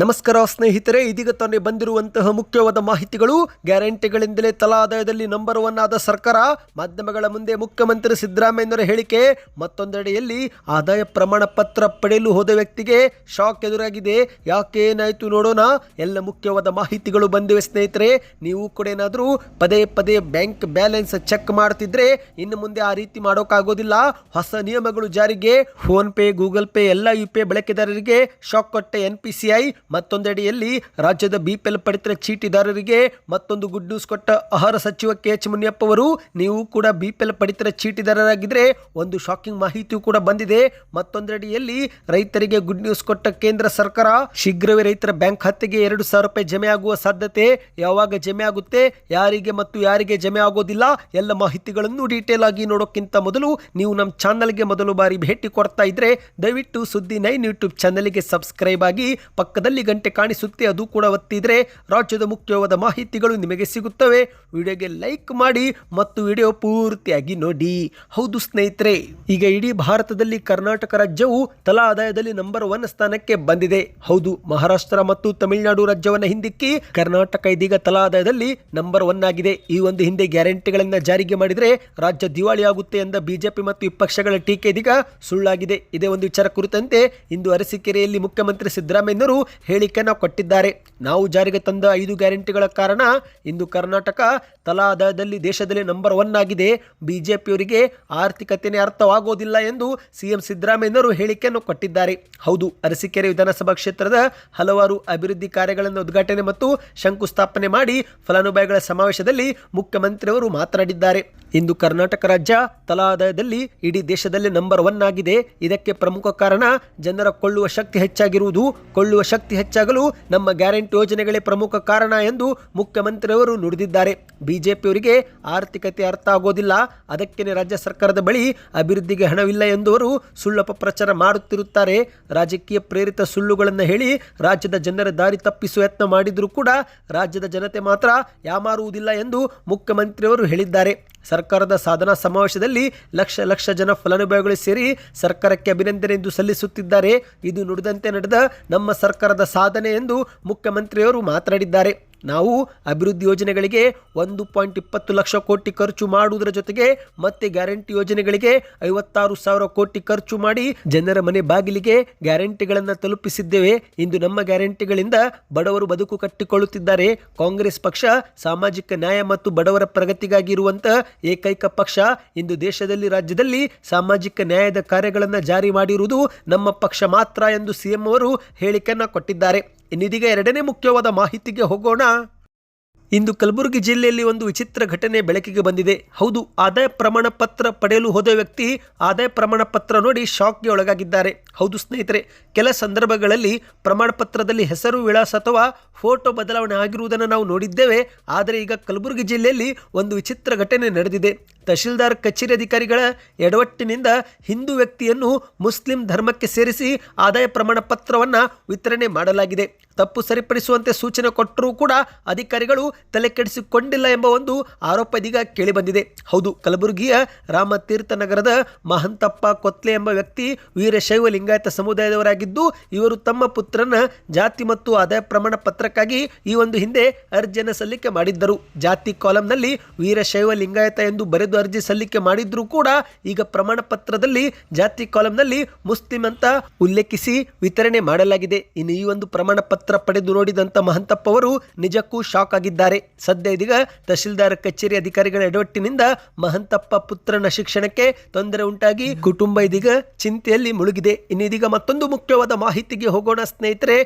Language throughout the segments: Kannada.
ನಮಸ್ಕಾರ ಸ್ನೇಹಿತರೆ, ಇದೀಗ ತಾನೇ ಬಂದಿರುವಂತಹ ಮುಖ್ಯವಾದ ಮಾಹಿತಿಗಳು. ಗ್ಯಾರಂಟಿಗಳಿಂದಲೇ ತಲಾ ಆದಾಯದಲ್ಲಿ ನಂಬರ್ ಒನ್ ಆದ ಸರ್ಕಾರ. ಮಾಧ್ಯಮಗಳ ಮುಂದೆ ಮುಖ್ಯಮಂತ್ರಿ ಸಿದ್ದರಾಮಯ್ಯನವರ ಹೇಳಿಕೆ ಮತ್ತೊಂದೆಡೆಯಲ್ಲಿ ಆದಾಯ ಪ್ರಮಾಣ ಪತ್ರ ಪಡೆಯಲು ಹೋದ ವ್ಯಕ್ತಿಗೆ ಶಾಕ್ ಎದುರಾಗಿದೆ. ಯಾಕೆ ಏನಾಯಿತು ನೋಡೋಣ. ಎಲ್ಲ ಮುಖ್ಯವಾದ ಮಾಹಿತಿಗಳು ಬಂದಿವೆ ಸ್ನೇಹಿತರೆ. ನೀವು ಕೂಡ ಏನಾದರೂ ಪದೇ ಪದೇ ಬ್ಯಾಂಕ್ ಬ್ಯಾಲೆನ್ಸ್ ಚೆಕ್ ಮಾಡ್ತಿದ್ರೆ ಇನ್ನು ಮುಂದೆ ಆ ರೀತಿ ಮಾಡೋಕ್ಕಾಗೋದಿಲ್ಲ. ಹೊಸ ನಿಯಮಗಳು ಜಾರಿಗೆ. ಫೋನ್ ಪೇ, ಗೂಗಲ್ ಪೇ, ಎಲ್ಲ ಯು ಪಿ ಐ ಬಳಕೆದಾರರಿಗೆ ಶಾಕ್ ಕೊಟ್ಟ ಎನ್ ಪಿ ಸಿ ಐ ಮತ್ತೊಂದೆಡೆಯಲ್ಲಿ ರಾಜ್ಯದ ಬಿಪಿಎಲ್ ಪಡಿತರ ಚೀಟಿದಾರರಿಗೆ ಮತ್ತೊಂದು ಗುಡ್ ನ್ಯೂಸ್ ಕೊಟ್ಟ ಆಹಾರ ಸಚಿವ ಕೆ ಎಚ್ ಮುನಿಯಪ್ಪ ಅವರು ನೀವು ಕೂಡ ಬಿಪಿಎಲ್ ಪಡಿತರ ಚೀಟಿದಾರರಾಗಿದ್ರೆ ಒಂದು ಶಾಕಿಂಗ್ ಮಾಹಿತಿಯೂ ಕೂಡ ಬಂದಿದೆ. ಮತ್ತೊಂದೆಡೆಯಲ್ಲಿ ರೈತರಿಗೆ ಗುಡ್ ನ್ಯೂಸ್ ಕೊಟ್ಟ ಕೇಂದ್ರ ಸರ್ಕಾರ, ಶೀಘ್ರವೇ ರೈತರ ಬ್ಯಾಂಕ್ ಖಾತೆಗೆ ಎರಡು ಸಾವಿರ ರೂಪಾಯಿ ಜಮೆ ಆಗುವ ಸಾಧ್ಯತೆ ಯಾವಾಗ ಜಮೆ ಆಗುತ್ತೆ, ಯಾರಿಗೆ ಮತ್ತು ಯಾರಿಗೆ ಜಮೆ ಆಗೋದಿಲ್ಲ, ಎಲ್ಲ ಮಾಹಿತಿಗಳನ್ನು ಡೀಟೇಲ್ ಆಗಿ ನೋಡೋಕ್ಕಿಂತ ಮೊದಲು ನೀವು ನಮ್ಮ ಚಾನಲ್ಗೆ ಮೊದಲು ಬಾರಿ ಭೇಟಿ ಕೊಡ್ತಾ ಇದ್ರೆ ದಯವಿಟ್ಟು ಸುದ್ದಿ ನೈನ್ ಯೂಟ್ಯೂಬ್ ಚಾನಲ್ಗೆ ಸಬ್ಸ್ಕ್ರೈಬ್ ಆಗಿ ಪಕ್ಕದಲ್ಲಿ ಗಂಟೆ ಕಾಣಿಸುತ್ತೆ, ಅದು ಕೂಡ ಒತ್ತಿದ್ರೆ ರಾಜ್ಯದ ಮುಖ್ಯವಾದ ಮಾಹಿತಿಗಳು ನಿಮಗೆ ಸಿಗುತ್ತವೆ. ವಿಡಿಯೋಗೆ ಲೈಕ್ ಮಾಡಿ ಮತ್ತು ವಿಡಿಯೋ ಪೂರ್ತಿಯಾಗಿ ನೋಡಿ. ಹೌದು ಸ್ನೇಹಿತರೆ, ಈಗ ಇಡೀ ಭಾರತದಲ್ಲಿ ಕರ್ನಾಟಕ ರಾಜ್ಯವು ತಲಾ ಆದಾಯದಲ್ಲಿ ನಂಬರ್ ಒನ್ ಸ್ಥಾನಕ್ಕೆ ಬಂದಿದೆ. ಹೌದು, ಮಹಾರಾಷ್ಟ್ರ ಮತ್ತು ತಮಿಳುನಾಡು ರಾಜ್ಯವನ್ನ ಹಿಂದಿಕ್ಕಿ ಕರ್ನಾಟಕ ಇದೀಗ ತಲಾ ಆದಾಯದಲ್ಲಿ ನಂಬರ್ ಒನ್ ಆಗಿದೆ. ಈ ಒಂದು ಹಿಂದೆ ಗ್ಯಾರಂಟಿಗಳನ್ನ ಜಾರಿಗೆ ಮಾಡಿದ್ರೆ ರಾಜ್ಯ ದಿವಾಳಿ ಆಗುತ್ತೆ ಎಂದ ಬಿಜೆಪಿ ಮತ್ತು ವಿಪಕ್ಷಗಳ ಟೀಕೆ ಇದೀಗ ಸುಳ್ಳಾಗಿದೆ. ಇದೇ ಒಂದು ವಿಚಾರ ಕುರಿತಂತೆ ಇಂದು ಅರಸೀಕೆರೆಯಲ್ಲಿ ಮುಖ್ಯಮಂತ್ರಿ ಸಿದ್ದರಾಮಯ್ಯನವರು ಹೇಳಿಕೆಯನ್ನು ಕೊಟ್ಟಿದ್ದಾರೆ. ನಾವು ಜಾರಿಗೆ ತಂದ ಐದು ಗ್ಯಾರಂಟಿಗಳ ಕಾರಣ ಇಂದು ಕರ್ನಾಟಕ ತಲಾ ಆದಾಯದಲ್ಲಿ ದೇಶದಲ್ಲಿ ನಂಬರ್ ಒನ್ ಆಗಿದೆ. ಬಿಜೆಪಿಯವರಿಗೆ ಆರ್ಥಿಕತೆಯೇ ಅರ್ಥವಾಗೋದಿಲ್ಲ ಎಂದು ಸಿಎಂ ಸಿದ್ದರಾಮಯ್ಯನವರು ಹೇಳಿಕೆಯನ್ನು ಕೊಟ್ಟಿದ್ದಾರೆ. ಹೌದು, ಅರಸೀಕೆರೆ ವಿಧಾನಸಭಾ ಕ್ಷೇತ್ರದ ಹಲವಾರು ಅಭಿವೃದ್ಧಿ ಕಾರ್ಯಗಳನ್ನು ಉದ್ಘಾಟನೆ ಮತ್ತು ಶಂಕುಸ್ಥಾಪನೆ ಮಾಡಿ ಫಲಾನುಭವಿಗಳ ಸಮಾವೇಶದಲ್ಲಿ ಮುಖ್ಯಮಂತ್ರಿಯವರು ಮಾತನಾಡಿದ್ದಾರೆ. ಇಂದು ಕರ್ನಾಟಕ ರಾಜ್ಯ ತಲಾದಾಯದಲ್ಲಿ ಇಡೀ ದೇಶದಲ್ಲೇ ನಂಬರ್ ಒನ್ ಆಗಿದೆ. ಇದಕ್ಕೆ ಪ್ರಮುಖ ಕಾರಣ ಜನರ ಕೊಳ್ಳುವ ಶಕ್ತಿ ಹೆಚ್ಚಾಗಿರುವುದು. ಕೊಳ್ಳುವ ಶಕ್ತಿ ಹೆಚ್ಚಾಗಲು ನಮ್ಮ ಗ್ಯಾರಂಟಿ ಯೋಜನೆಗಳೇ ಪ್ರಮುಖ ಕಾರಣ ಎಂದು ಮುಖ್ಯಮಂತ್ರಿಯವರು ನುಡಿದಿದ್ದಾರೆ. ಬಿಜೆಪಿಯವರಿಗೆ ಆರ್ಥಿಕತೆ ಅರ್ಥ ಆಗೋದಿಲ್ಲ. ಅದಕ್ಕೇನೆ ರಾಜ್ಯ ಸರ್ಕಾರದ ಬಳಿ ಅಭಿವೃದ್ಧಿಗೆ ಹಣವಿಲ್ಲ ಎಂದವರು ಸುಳ್ಳಪ ಪ್ರಚಾರ ಮಾಡುತ್ತಿರುತ್ತಾರೆ. ರಾಜಕೀಯ ಪ್ರೇರಿತ ಸುಳ್ಳುಗಳನ್ನು ಹೇಳಿ ರಾಜ್ಯದ ಜನರ ದಾರಿ ತಪ್ಪಿಸುವ ಯತ್ನ ಮಾಡಿದರೂ ಕೂಡ ರಾಜ್ಯದ ಜನತೆ ಮಾತ್ರ ಯಾಮಾರುವುದಿಲ್ಲ ಎಂದು ಮುಖ್ಯಮಂತ್ರಿಯವರು ಹೇಳಿದ್ದಾರೆ. ಸರ್ಕಾರದ ಸಾಧನಾ ಸಮಾವೇಶದಲ್ಲಿ ಲಕ್ಷ ಲಕ್ಷ ಜನ ಫಲಾನುಭವಿಗಳು ಸೇರಿ ಸರ್ಕಾರಕ್ಕೆ ಅಭಿನಂದನೆ ಎಂದು ಸಲ್ಲಿಸುತ್ತಿದ್ದಾರೆ. ಇದು ನುಡಿದಂತೆ ನಡೆದ ನಮ್ಮ ಸರ್ಕಾರದ ಸಾಧನೆ ಎಂದು ಮುಖ್ಯಮಂತ್ರಿಯವರು ಮಾತನಾಡಿದ್ದಾರೆ. ನಾವು ಅಭಿವೃದ್ಧಿ ಯೋಜನೆಗಳಿಗೆ ಒಂದು ಪಾಯಿಂಟ್ ಇಪ್ಪತ್ತು ಲಕ್ಷ ಕೋಟಿ ಖರ್ಚು ಮಾಡುವುದರ ಜೊತೆಗೆ ಮತ್ತೆ ಗ್ಯಾರಂಟಿ ಯೋಜನೆಗಳಿಗೆ ಐವತ್ತಾರು ಸಾವಿರ ಕೋಟಿ ಖರ್ಚು ಮಾಡಿ ಜನರ ಮನೆ ಬಾಗಿಲಿಗೆ ಗ್ಯಾರಂಟಿಗಳನ್ನು ತಲುಪಿಸಿದ್ದೇವೆ. ಇಂದು ನಮ್ಮ ಗ್ಯಾರಂಟಿಗಳಿಂದ ಬಡವರು ಬದುಕು ಕಟ್ಟಿಕೊಳ್ಳುತ್ತಿದ್ದಾರೆ. ಕಾಂಗ್ರೆಸ್ ಪಕ್ಷ ಸಾಮಾಜಿಕ ನ್ಯಾಯ ಮತ್ತು ಬಡವರ ಪ್ರಗತಿಗಾಗಿ ಇರುವಂತ ಏಕೈಕ ಪಕ್ಷ. ಇಂದು ದೇಶದಲ್ಲಿ ರಾಜ್ಯದಲ್ಲಿ ಸಾಮಾಜಿಕ ನ್ಯಾಯದ ಕಾರ್ಯಗಳನ್ನು ಜಾರಿ ಮಾಡಿರುವುದು ನಮ್ಮ ಪಕ್ಷ ಮಾತ್ರ ಎಂದು ಸಿಎಂ ಅವರು ಹೇಳಿಕೆಯನ್ನು ಕೊಟ್ಟಿದ್ದಾರೆ. ಇನ್ನಿದೀಗ ಎರಡನೇ ಮುಖ್ಯವಾದ ಮಾಹಿತಿಗೆ ಹೋಗೋಣ. ಇಂದು ಕಲಬುರಗಿ ಜಿಲ್ಲೆಯಲ್ಲಿ ಒಂದು ವಿಚಿತ್ರ ಘಟನೆ ಬೆಳಕಿಗೆ ಬಂದಿದೆ. ಹೌದು, ಆದಾಯ ಪ್ರಮಾಣ ಪತ್ರ ಪಡೆಯಲು ಹೋದ ವ್ಯಕ್ತಿ ಆದಾಯ ಪ್ರಮಾಣ ಪತ್ರ ನೋಡಿ ಶಾಕ್ಗೆ ಒಳಗಾಗಿದ್ದಾರೆ. ಹೌದು ಸ್ನೇಹಿತರೆ, ಕೆಲ ಸಂದರ್ಭಗಳಲ್ಲಿ ಪ್ರಮಾಣ ಪತ್ರದಲ್ಲಿ ಹೆಸರು, ವಿಳಾಸ ಅಥವಾ ಫೋಟೋ ಬದಲಾವಣೆ ಆಗಿರುವುದನ್ನು ನಾವು ನೋಡಿದ್ದೇವೆ. ಆದರೆ ಈಗ ಕಲಬುರಗಿ ಜಿಲ್ಲೆಯಲ್ಲಿ ಒಂದು ವಿಚಿತ್ರ ಘಟನೆ ನಡೆದಿದೆ. ತಹಶೀಲ್ದಾರ್, ಕಚೇರಿ ಅಧಿಕಾರಿಗಳ ಎಡವಟ್ಟಿನಿಂದ ಹಿಂದೂ ವ್ಯಕ್ತಿಯನ್ನು ಮುಸ್ಲಿಂ ಧರ್ಮಕ್ಕೆ ಸೇರಿಸಿ ಆದಾಯ ಪ್ರಮಾಣ ಪತ್ರವನ್ನು ವಿತರಣೆ ಮಾಡಲಾಗಿದೆ. ತಪ್ಪು ಸರಿಪಡಿಸುವಂತೆ ಸೂಚನೆ ಕೊಟ್ಟರೂ ಕೂಡ ಅಧಿಕಾರಿಗಳು ತಲೆ ಕೆಡಿಸಿಕೊಂಡಿಲ್ಲ ಎಂಬ ಒಂದು ಆರೋಪ ಇದೀಗ ಕೇಳಿಬಂದಿದೆ. ಹೌದು, ಕಲಬುರಗಿಯ ರಾಮತೀರ್ಥ ನಗರದ ಮಹಂತಪ್ಪ ಕೊತ್ಲೆ ಎಂಬ ವ್ಯಕ್ತಿ ವೀರಶೈವ ಲಿಂಗಾಯತ ಸಮುದಾಯದವರಾಗಿದ್ದು, ಇವರು ತಮ್ಮ ಪುತ್ರನ ಜಾತಿ ಮತ್ತು ಆದಾಯ ಪ್ರಮಾಣ ಪತ್ರಕ್ಕಾಗಿ ಈ ಒಂದು ಹಿಂದೆ ಅರ್ಜಿಯನ್ನು ಸಲ್ಲಿಕೆ ಮಾಡಿದ್ದರು. ಜಾತಿ ಕಾಲಂನಲ್ಲಿ ವೀರಶೈವ ಲಿಂಗಾಯತ ಎಂದು ಬರೆದು ಅರ್ಜಿ ಸಲ್ಲಿಕೆ ಮಾಡಿದ್ರೂ ಕೂಡ ಈಗ ಪ್ರಮಾಣ ಪತ್ರದಲ್ಲಿ ಜಾತಿ ಕಾಲಂನಲ್ಲಿ ಮುಸ್ಲಿಂ ಅಂತ ಉಲ್ಲೇಖಿಸಿ ವಿತರಣೆ ಮಾಡಲಾಗಿದೆ. ಇನ್ನು ಈ ಒಂದು ಪ್ರಮಾಣ ಪತ್ರ ಪಡೆದು ನೋಡಿದಂತ ಮಹಂತಪ್ಪ ಅವರು ನಿಜಕ್ಕೂ ಶಾಕ್ ಆಗಿದ್ದಾರೆ. ಸದ್ಯ ಇದೀಗ ತಹಶೀಲ್ದಾರ್ ಕಚೇರಿ ಅಧಿಕಾರಿಗಳ ಎಡವಟ್ಟಿನಿಂದ ಮಹಂತಪ್ಪ ಪುತ್ರನ ಶಿಕ್ಷಣಕ್ಕೆ ತೊಂದರೆ ಉಂಟಾಗಿ ಕುಟುಂಬ ಇದೀಗ ಚಿಂತೆಯಲ್ಲಿ ಮುಳುಗಿದೆ. ಇನ್ನು ಇದೀಗ ಮತ್ತೊಂದು ಮುಖ್ಯವಾದ ಮಾಹಿತಿಗೆ ಹೋಗೋಣ ಸ್ನೇಹಿತರೆ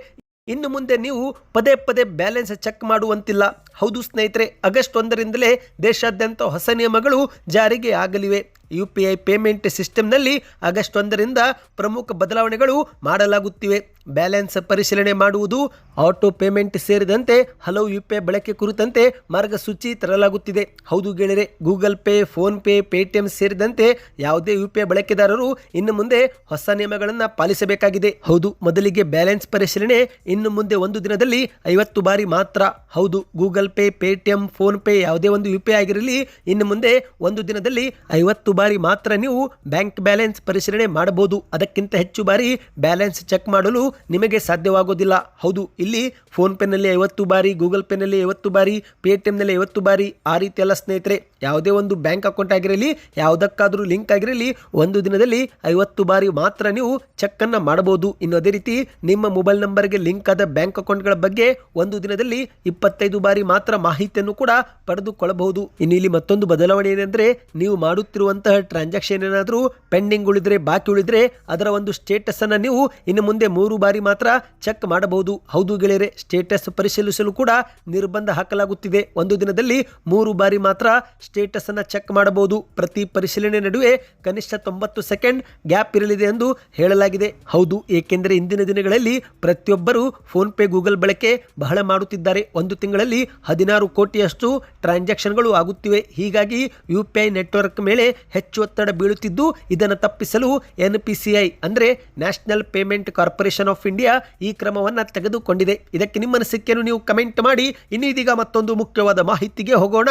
ಇನ್ನು ಮುಂದೆ ನೀವು ಪದೇ ಪದೇ ಬ್ಯಾಲೆನ್ಸ್ ಚೆಕ್ ಮಾಡುವಂತಿಲ್ಲ. ಹೌದು ಸ್ನೇಹಿತರೆ, ಆಗಸ್ಟ್ ಒಂದರಿಂದಲೇ ದೇಶಾದ್ಯಂತ ಹೊಸ ನಿಯಮಗಳು ಜಾರಿಗೆ ಆಗಲಿವೆ. ಯು ಪಿ ಐ ಪೇಮೆಂಟ್ ಸಿಸ್ಟಮ್ನಲ್ಲಿ ಆಗಸ್ಟ್ ಒಂದರಿಂದ ಪ್ರಮುಖ ಬದಲಾವಣೆಗಳು ಮಾಡಲಾಗುತ್ತಿವೆ. ಬ್ಯಾಲೆನ್ಸ್ ಪರಿಶೀಲನೆ ಮಾಡುವುದು, ಆಟೋ ಪೇಮೆಂಟ್ ಸೇರಿದಂತೆ ಹಲವು ಯು ಪಿ ಐ ಬಳಕೆ ಕುರಿತಂತೆ ಮಾರ್ಗಸೂಚಿ ತರಲಾಗುತ್ತಿದೆ. ಹೌದು ಗೆಳೆಯರೆ Google pay phone pay Paytm ಸೇರಿದಂತೆ ಯಾವುದೇ ಯು ಪಿ ಐ ಬಳಕೆದಾರರು ಇನ್ನು ಮುಂದೆ ಹೊಸ ನಿಯಮಗಳನ್ನು ಪಾಲಿಸಬೇಕಾಗಿದೆ. ಹೌದು, ಮೊದಲಿಗೆ ಬ್ಯಾಲೆನ್ಸ್ ಪರಿಶೀಲನೆ, ಇನ್ನು ಮುಂದೆ ಒಂದು ದಿನದಲ್ಲಿ ಐವತ್ತು ಬಾರಿ ಮಾತ್ರ. ಹೌದು Google pay Paytm phone pay ಯಾವುದೇ ಒಂದು ಯು ಪಿ ಐ ಆಗಿರಲಿ, ಇನ್ನು ಮುಂದೆ ಒಂದು ದಿನದಲ್ಲಿ ಐವತ್ತು ಬಾರಿ ಮಾತ್ರ ನೀವು ಬ್ಯಾಂಕ್ ಬ್ಯಾಲೆನ್ಸ್ ಪರಿಶೀಲನೆ ಮಾಡಬಹುದು. ಅದಕ್ಕಿಂತ ಹೆಚ್ಚು ಬಾರಿ ಬ್ಯಾಲೆನ್ಸ್ ಚೆಕ್ ಮಾಡಲು ನಿಮಗೆ ಸಾಧ್ಯವಾಗೋದಿಲ್ಲ. ಹೌದು, ಇಲ್ಲಿ ಫೋನ್ ಪೇನಲ್ಲಿ ಐವತ್ತು ಬಾರಿ, ಗೂಗಲ್ ಪೇನಲ್ಲಿ ಐವತ್ತು ಬಾರಿ ಪೇಟಿಎಂನಲ್ಲಿ ಐವತ್ತು ಬಾರಿ, ಆ ರೀತಿಯಲ್ಲ ಸ್ನೇಹಿತರೆ. ಯಾವುದೇ ಒಂದು ಬ್ಯಾಂಕ್ ಅಕೌಂಟ್ ಆಗಿರಲಿ, ಯಾವುದಕ್ಕಾದರೂ ಲಿಂಕ್ ಆಗಿರಲಿ, ಒಂದು ದಿನದಲ್ಲಿ ಐವತ್ತು ಬಾರಿ ಮಾತ್ರ ನೀವು ಚೆಕ್ಕನ್ನು ಮಾಡಬಹುದು. ಇನ್ನು ಅದೇ ರೀತಿ ನಿಮ್ಮ ಮೊಬೈಲ್ ನಂಬರ್ಗೆ ಲಿಂಕ್ ಆದ ಬ್ಯಾಂಕ್ ಅಕೌಂಟ್ಗಳ ಬಗ್ಗೆ ಒಂದು ದಿನದಲ್ಲಿ ಇಪ್ಪತ್ತೈದು ಬಾರಿ ಮಾತ್ರ ಮಾಹಿತಿಯನ್ನು ಕೂಡ ಪಡೆದುಕೊಳ್ಳಬಹುದು. ಇನ್ನು ಇಲ್ಲಿ ಮತ್ತೊಂದು ಬದಲಾವಣೆ ಏನೆಂದರೆ, ನೀವು ಮಾಡುತ್ತಿರುವಂತಹ ಟ್ರಾನ್ಸಾಕ್ಷನ್ ಏನಾದರೂ ಪೆಂಡಿಂಗ್ ಉಳಿದ್ರೆ, ಬಾಕಿ ಉಳಿದ್ರೆ ಅದರ ಒಂದು ಸ್ಟೇಟಸ್ ಅನ್ನು ನೀವು ಇನ್ನು ಮುಂದೆ ಮೂರು ಬಾರಿ ಮಾತ್ರ ಚೆಕ್ ಮಾಡಬಹುದು. ಹೌದು ಗೆಳೆಯರೆ, ಸ್ಟೇಟಸ್ ಪರಿಶೀಲಿಸಲು ಕೂಡ ನಿರ್ಬಂಧ ಹಾಕಲಾಗುತ್ತಿದೆ. ಒಂದು ದಿನದಲ್ಲಿ ಮೂರು ಬಾರಿ ಮಾತ್ರ ಸ್ಟೇಟಸ್ ಅನ್ನ ಚೆಕ್ ಮಾಡಬಹುದು. ಪ್ರತಿ ಪರಿಶೀಲನೆ ನಡುವೆ ಕನಿಷ್ಠ ತೊಂಬತ್ತು ಸೆಕೆಂಡ್ ಗ್ಯಾಪ್ ಇರಲಿದೆ ಎಂದು ಹೇಳಲಾಗಿದೆ. ಹೌದು, ಏಕೆಂದರೆ ಇಂದಿನ ದಿನಗಳಲ್ಲಿ ಪ್ರತಿಯೊಬ್ಬರು ಫೋನ್ ಪೇ ಗೂಗಲ್ ಬಳಕೆ ಬಹಳ ಮಾಡುತ್ತಿದ್ದಾರೆ. ಒಂದು ತಿಂಗಳಲ್ಲಿ ಹದಿನಾರು ಕೋಟಿಯಷ್ಟು ಟ್ರಾನ್ಸಾಕ್ಷನ್ಗಳು ಆಗುತ್ತಿವೆ. ಹೀಗಾಗಿ ಯು ಪಿ ಐ ನೆಟ್ವರ್ಕ್ ಮೇಲೆ ಹೆಚ್ಚು ಒತ್ತಡ ಬೀಳುತ್ತಿದ್ದು, ಇದನ್ನು ತಪ್ಪಿಸಲು ಎನ್ ಪಿ ಸಿ ಐ, ಅಂದರೆ National Payment Corporation of India, ಈ ಕ್ರಮವನ್ನು ತೆಗೆದುಕೊಂಡಿದೆ. ಇದಕ್ಕೆ ನಿಮ್ಮ ಅನಿಸಿಕೆಯನ್ನು ನೀವು ಕಮೆಂಟ್ ಮಾಡಿ. ಇನ್ನೀದೀಗ ಮತ್ತೊಂದು ಮುಖ್ಯವಾದ ಮಾಹಿತಿಗೆ ಹೋಗೋಣ.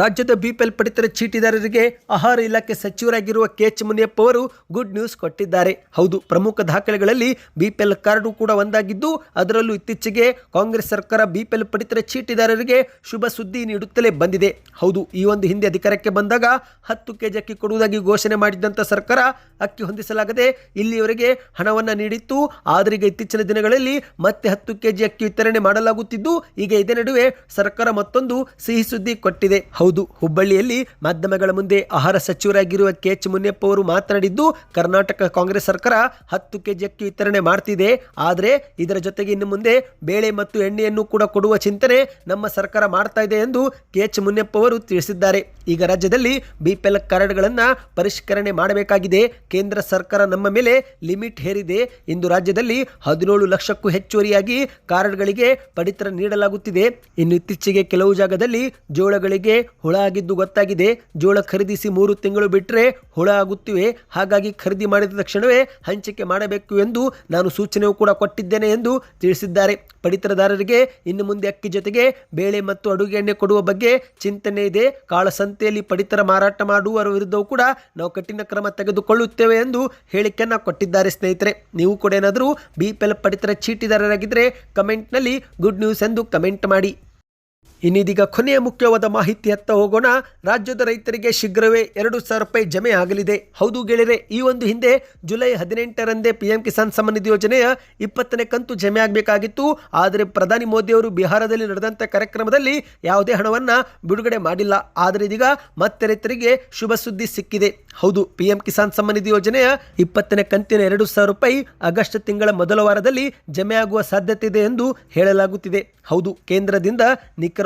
ರಾಜ್ಯದ ಬಿಪಿಎಲ್ ಪಡಿತರ ಚೀಟಿದಾರರಿಗೆ ಆಹಾರ ಇಲಾಖೆ ಸಚಿವರಾಗಿರುವ ಕೆ ಎಚ್ ಮುನಿಯಪ್ಪ ಅವರು ಗುಡ್ ನ್ಯೂಸ್ ಕೊಟ್ಟಿದ್ದಾರೆ. ಹೌದು, ಪ್ರಮುಖ ದಾಖಲೆಗಳಲ್ಲಿ ಬಿಪಿಎಲ್ ಕಾರ್ಡು ಕೂಡ ಒಂದಾಗಿದ್ದು, ಅದರಲ್ಲೂ ಇತ್ತೀಚೆಗೆ ಕಾಂಗ್ರೆಸ್ ಸರ್ಕಾರ ಬಿಪಿಎಲ್ ಪಡಿತರ ಚೀಟಿದಾರರಿಗೆ ಶುಭ ಸುದ್ದಿ ನೀಡುತ್ತಲೇ ಬಂದಿದೆ. ಹೌದು, ಈ ಒಂದು ಹಿಂದೆ ಅಧಿಕಾರಕ್ಕೆ ಬಂದಾಗ ಹತ್ತು ಕೆಜಿ ಅಕ್ಕಿ ಕೊಡುವುದಾಗಿ ಘೋಷಣೆ ಮಾಡಿದ್ದಂಥ ಸರ್ಕಾರ ಅಕ್ಕಿ ಹೊಂದಿಸಲಾಗದೆ ಇಲ್ಲಿಯವರೆಗೆ ಹಣವನ್ನು ನೀಡಿತ್ತು. ಆದರೆ ಈಗ ಇತ್ತೀಚಿನ ದಿನಗಳಲ್ಲಿ ಮತ್ತೆ ಹತ್ತು ಕೆಜಿ ಅಕ್ಕಿ ವಿತರಣೆ ಮಾಡಲಾಗುತ್ತಿದ್ದು, ಈಗ ಇದೇ ನಡುವೆ ಸರ್ಕಾರ ಮತ್ತೊಂದು ಸಿಹಿ ಸುದ್ದಿ ಕೊಟ್ಟಿದೆ. ಹೌದು, ಹುಬ್ಬಳ್ಳಿಯಲ್ಲಿ ಮಾಧ್ಯಮಗಳ ಮುಂದೆ ಆಹಾರ ಸಚಿವರಾಗಿರುವ ಕೆ ಎಚ್ ಮುನಿಯಪ್ಪ ಅವರು ಮಾತನಾಡಿದ್ದು, ಕರ್ನಾಟಕ ಕಾಂಗ್ರೆಸ್ ಸರ್ಕಾರ ಹತ್ತು ಕೆಜಿ ಅಕ್ಕಿ ವಿತರಣೆ ಮಾಡ್ತಿದೆ. ಆದರೆ ಇದರ ಜೊತೆಗೆ ಇನ್ನು ಮುಂದೆ ಬೇಳೆ ಮತ್ತು ಎಣ್ಣೆಯನ್ನು ಕೂಡ ಕೊಡುವ ಚಿಂತನೆ ನಮ್ಮ ಸರ್ಕಾರ ಮಾಡ್ತಾ ಇದೆ ಎಂದು ಕೆ ಎಚ್ ಮುನಿಯಪ್ಪ ಅವರು ತಿಳಿಸಿದ್ದಾರೆ. ಈಗ ರಾಜ್ಯದಲ್ಲಿ ಬಿಪಿಎಲ್ ಕಾರ್ಡ್ಗಳನ್ನು ಪರಿಷ್ಕರಣೆ ಮಾಡಬೇಕಾಗಿದೆ. ಕೇಂದ್ರ ಸರ್ಕಾರ ನಮ್ಮ ಮೇಲೆ ಲಿಮಿಟ್ ಹೇರಿದೆ. ಇಂದು ರಾಜ್ಯದಲ್ಲಿ ಹದಿನೇಳು ಲಕ್ಷಕ್ಕೂ ಹೆಚ್ಚುವರಿಯಾಗಿ ಕಾರ್ಡ್ಗಳಿಗೆ ಪಡಿತರ ನೀಡಲಾಗುತ್ತಿದೆ. ಇನ್ನು ಇತ್ತೀಚೆಗೆ ಕೆಲವು ಜಾಗದಲ್ಲಿ ಜೋಳಗಳಿಗೆ ಹುಳ ಆಗಿದ್ದು ಗೊತ್ತಾಗಿದೆ. ಜೋಳ ಖರೀದಿಸಿ ಮೂರು ತಿಂಗಳು ಬಿಟ್ಟರೆ ಹುಳ ಆಗುತ್ತಿವೆ. ಹಾಗಾಗಿ ಖರೀದಿ ಮಾಡಿದ ತಕ್ಷಣವೇ ಹಂಚಿಕೆ ಮಾಡಬೇಕು ಎಂದು ನಾನು ಸೂಚನೆಯೂ ಕೂಡ ಕೊಟ್ಟಿದ್ದೇನೆ ಎಂದು ತಿಳಿಸಿದ್ದಾರೆ. ಪಡಿತರದಾರರಿಗೆ ಇನ್ನು ಮುಂದೆ ಅಕ್ಕಿ ಜೊತೆಗೆ ಬೇಳೆ ಮತ್ತು ಅಡುಗೆ ಎಣ್ಣೆ ಕೊಡುವ ಬಗ್ಗೆ ಚಿಂತನೆ ಇದೆ. ಕಾಳಸಂತೆಯಲ್ಲಿ ಪಡಿತರ ಮಾರಾಟ ಮಾಡುವವರ ವಿರುದ್ಧವೂ ಕೂಡ ನಾವು ಕಠಿಣ ಕ್ರಮ ತೆಗೆದುಕೊಳ್ಳುತ್ತೇವೆ ಎಂದು ಹೇಳಿಕೆಯನ್ನು ಕೊಟ್ಟಿದ್ದಾರೆ ಸ್ನೇಹಿತರೆ. ನೀವು ಕೂಡ ಏನಾದರೂ ಬಿ ಪಿ ಎಲ್ ಪಡಿತರ ಚೀಟಿದಾರರಾಗಿದ್ದರೆ ಕಮೆಂಟ್ನಲ್ಲಿ ಗುಡ್ ನ್ಯೂಸ್ ಎಂದು ಕಮೆಂಟ್ ಮಾಡಿ. ಇನ್ನಿದೀಗ ಕೊನೆಯ ಮುಖ್ಯವಾದ ಮಾಹಿತಿ ಹತ್ತ ಹೋಗೋಣ. ರಾಜ್ಯದ ರೈತರಿಗೆ ಶೀಘ್ರವೇ ಎರಡು ಸಾವಿರ ರೂಪಾಯಿ ಜಮೆ ಆಗಲಿದೆ. ಹೌದು ಗೆಳೆಯರೆ, ಈ ಒಂದು ಹಿಂದೆ ಜುಲೈ ಹದಿನೆಂಟರಂದೇ ಪಿಎಂ ಕಿಸಾನ್ ನಿಧಿ ಯೋಜನೆಯ ಇಪ್ಪತ್ತನೇ ಕಂತು ಜಮೆ ಆಗಬೇಕಾಗಿತ್ತು. ಆದರೆ ಪ್ರಧಾನಿ ಮೋದಿಯವರು ಬಿಹಾರದಲ್ಲಿ ನಡೆದಂಥ ಕಾರ್ಯಕ್ರಮದಲ್ಲಿ ಯಾವುದೇ ಹಣವನ್ನು ಬಿಡುಗಡೆ ಮಾಡಿಲ್ಲ. ಆದರೆ ಇದೀಗ ಮತ್ತೆ ರೈತರಿಗೆ ಶುಭ ಸುದ್ದಿ ಸಿಕ್ಕಿದೆ. ಹೌದು, ಪಿಎಂ ಕಿಸಾನ್ ನಿಧಿ ಯೋಜನೆಯ ಇಪ್ಪತ್ತನೇ ಕಂತಿನ ಎರಡು ಸಾವಿರ ರೂಪಾಯಿ ಆಗಸ್ಟ್ ತಿಂಗಳ ಮೊದಲ ವಾರದಲ್ಲಿ ಜಮೆ ಆಗುವ ಸಾಧ್ಯತೆ ಇದೆ ಎಂದು ಹೇಳಲಾಗುತ್ತಿದೆ. ಹೌದು, ಕೇಂದ್ರದಿಂದ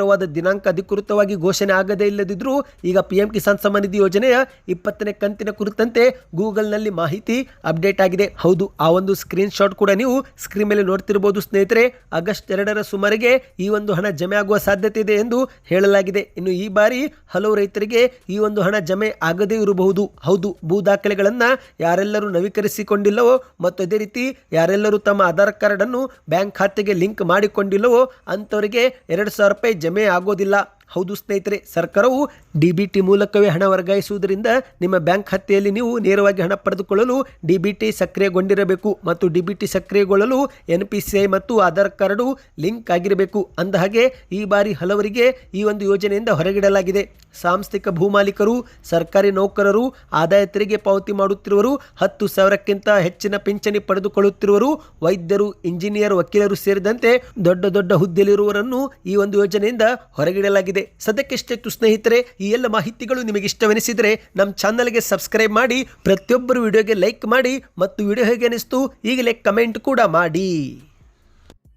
ನಿಖರವಾದ ದಿನಾಂಕ ಅಧಿಕೃತವಾಗಿ ಘೋಷಣೆ ಆಗದೇ ಇಲ್ಲದಿದ್ದರೂ ಈಗ ಪಿ ಎಂ ಕಿಸಾನ್ ನಿಧಿ ಯೋಜನೆಯ ಇಪ್ಪತ್ತನೇ ಕಂತಿನ ಕುರಿತಂತೆ ಗೂಗಲ್ನಲ್ಲಿ ಮಾಹಿತಿ ಅಪ್ಡೇಟ್ ಆಗಿದೆ. ಹೌದು, ಆ ಒಂದು ಸ್ಕ್ರೀನ್ ಶಾಟ್ ಕೂಡ ನೀವು ಸ್ಕ್ರೀನ್ ಮೇಲೆ ನೋಡ್ತಿರಬಹುದು ಸ್ನೇಹಿತರೆ. ಆಗಸ್ಟ್ ಎರಡರ ಸುಮಾರಿಗೆ ಈ ಒಂದು ಹಣ ಜಮೆ ಆಗುವ ಸಾಧ್ಯತೆ ಇದೆ ಎಂದು ಹೇಳಲಾಗಿದೆ. ಇನ್ನು ಈ ಬಾರಿ ಹಲವು ರೈತರಿಗೆ ಈ ಒಂದು ಹಣ ಜಮೆ ಆಗದೇ ಇರಬಹುದು. ಹೌದು, ಭೂ ದಾಖಲೆಗಳನ್ನು ಯಾರೆಲ್ಲರೂ ನವೀಕರಿಸಿಕೊಂಡಿಲ್ಲವೋ ಮತ್ತು ಅದೇ ರೀತಿ ಯಾರೆಲ್ಲರೂ ತಮ್ಮ ಆಧಾರ್ ಕಾರ್ಡ್ ಅನ್ನು ಬ್ಯಾಂಕ್ ಖಾತೆಗೆ ಲಿಂಕ್ ಮಾಡಿಕೊಂಡಿಲ್ಲವೋ ಅಂಥವರಿಗೆ ಎರಡು ಸಾವಿರ ರೂಪಾಯಿ ಜಮೆ ಆಗೋದಿಲ್ಲ. ಹೌದು ಸ್ನೇಹಿತರೆ, ಸರ್ಕಾರವು ಡಿ ಬಿ ಟಿ ಮೂಲಕವೇ ಹಣ ವರ್ಗಾಯಿಸುವುದರಿಂದ ನಿಮ್ಮ ಬ್ಯಾಂಕ್ ಖಾತೆಯಲ್ಲಿ ನೀವು ನೇರವಾಗಿ ಹಣ ಪಡೆದುಕೊಳ್ಳಲು ಡಿ ಬಿ ಟಿ ಸಕ್ರಿಯಗೊಂಡಿರಬೇಕು ಮತ್ತು ಡಿ ಬಿ ಟಿ ಸಕ್ರಿಯಗೊಳ್ಳಲು ಎನ್ ಪಿ ಸಿ ಐ ಮತ್ತು ಆಧಾರ್ ಕಾರ್ಡು ಲಿಂಕ್ ಆಗಿರಬೇಕು ಅಂದ ಹಾಗೆ ಈ ಬಾರಿ ಹಲವರಿಗೆ ಈ ಒಂದು ಯೋಜನೆಯಿಂದ ಹೊರಗಿಡಲಾಗಿದೆ. ಸಾಂಸ್ಥಿಕ ಭೂಮಾಲೀಕರು, ಸರ್ಕಾರಿ ನೌಕರರು, ಆದಾಯ ತೆರಿಗೆ ಪಾವತಿ ಮಾಡುತ್ತಿರುವರು ಹತ್ತು ಸಾವಿರಕ್ಕಿಂತ ಹೆಚ್ಚಿನ ಪಿಂಚಣಿ ಪಡೆದುಕೊಳ್ಳುತ್ತಿರುವರು ವೈದ್ಯರು, ಇಂಜಿನಿಯರ್, ವಕೀಲರು ಸೇರಿದಂತೆ ದೊಡ್ಡ ದೊಡ್ಡ ಹುದ್ದೆಯಲ್ಲಿರುವವರನ್ನು ಈ ಒಂದು ಯೋಜನೆಯಿಂದ ಹೊರಗಿಡಲಾಗಿದೆ. ಸದ್ಯಕ್ಕಿಷ್ಟಿತ್ತು ಸ್ನೇಹಿತರೆ, ಈ ಎಲ್ಲ ಮಾಹಿತಿಗಳು ನಿಮಗೆ ಇಷ್ಟವೆನಿಸಿದರೆ ನಮ್ಮ ಚಾನಲ್ಗೆ ಸಬ್ಸ್ಕ್ರೈಬ್ ಮಾಡಿ, ಪ್ರತಿಯೊಬ್ಬರು ವಿಡಿಯೋಗೆ ಲೈಕ್ ಮಾಡಿ ಮತ್ತು ವಿಡಿಯೋ ಹೇಗೆ ಅನಿಸ್ತು ಈಗಲೇ ಕಮೆಂಟ್ ಕೂಡ ಮಾಡಿ.